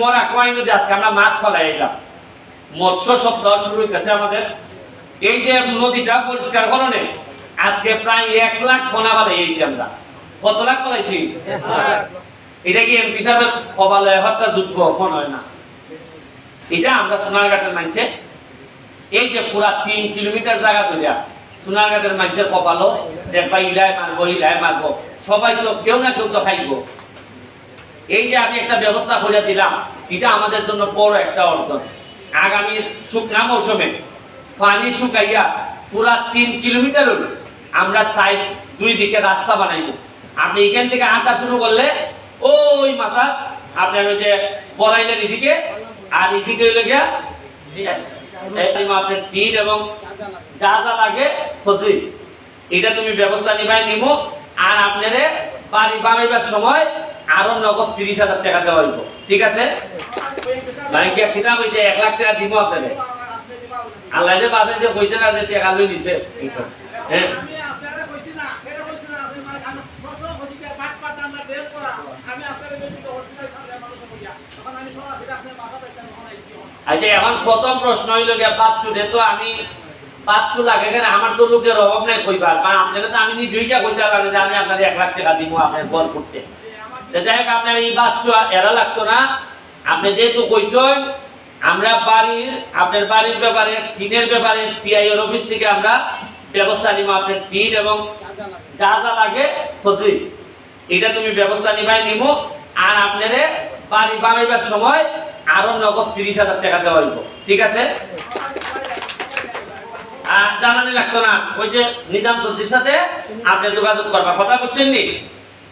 মরা কয় নদী আজকে আমরা মাছ ফলাই এলাম মৎস্য সপ্তাহ শুরু হইতেছে আমাদের। এই যে নদীটা পরিষ্কার করণে আজকে প্রায় এক লাখ ফোনা বানাইছি আমরা। কত লাখ ফলাইছি? এটা কি এমপি সাহেবের কবালে হত্যা যুদ্ধ? কোন হয় না। এটা আমরা সোনারঘাটের মানছে এই যে পুরা তিন কিলোমিটার জায়গা ধরিয়া সোনারঘাটের মানুষের কপালও দেখবা ইলাই মারবো ইলাই মারবো। সবাই তো কেউ না কেউ তো খাইবো। এই যে আমি একটা ব্যবস্থা করে দিলাম, এটা আমাদের জন্য বড় একটা অর্জন। আগামী শুকনা মৌসুমে পানি শুকাইয়া পুরা তিন কিলোমিটার হলো আমরা সাইড দুই দিকে রাস্তা বানাইব। আপনি এখান থেকে আঁকা শুরু করলে ওই মাথা, আপনার ওই যে বড়াইলের এদিকে, আর এদিকে হইলে গিয়া আপনার এবং যা যা লাগে সদ্রি এটা তুমি ব্যবস্থা নিবাই নিব আর আপনারে বাড়ি বানাইবার সময় আরও নগদ তিরিশ হাজার টাকা দেওয়া হইব। ঠিক আছে? মানে কি কিতাব হয়েছে এক লাখ টাকা দিব আপনাদের আল্লাহ যে বাসে যে কইছে না যে টাকা লই দিছে হ্যাঁ? আচ্ছা এখন আমি লাগে নাই তো আমি নিজেই কইতে পারলাম যে আমি আপনাদের এক লাখ টাকা দিব আপনার বল করছে যাই হোক, আপনার এই বাচ্চু এরা লাগতো না। আপনি যেহেতু কইছেন আমরা বাড়ির, আপনার বাড়ির ব্যাপারে, টিনের ব্যাপারে পিআইএর অফিস থেকে আমরা ব্যবস্থা নিব আপনার টিন এবং যা যা লাগে সদ্রি এটা তুমি ব্যবস্থা নিবাই নিব, আর আপনারে বাড়ি বানাইবার সময় আরও নগদ তিরিশ হাজার টাকা দেওয়া হইব। ঠিক আছে? আর জানানি লাগতো না, ওই যে নিজাম চৌধুরীর সাথে আপনি যোগাযোগ করবা। কথা বুঝছেন নি?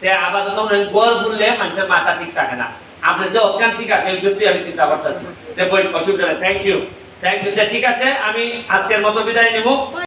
তে আপাতত গোল বললে মানুষের মাথা ঠিক থাকে না। আপনি যে অজ্ঞান ঠিক আছে, এই জন্যই আমি চিন্তা করতেছি। অসুবিধা থ্যাংক ইউ থ্যাংক ইউ ঠিক আছে, আমি আজকের মতো বিদায় নিব।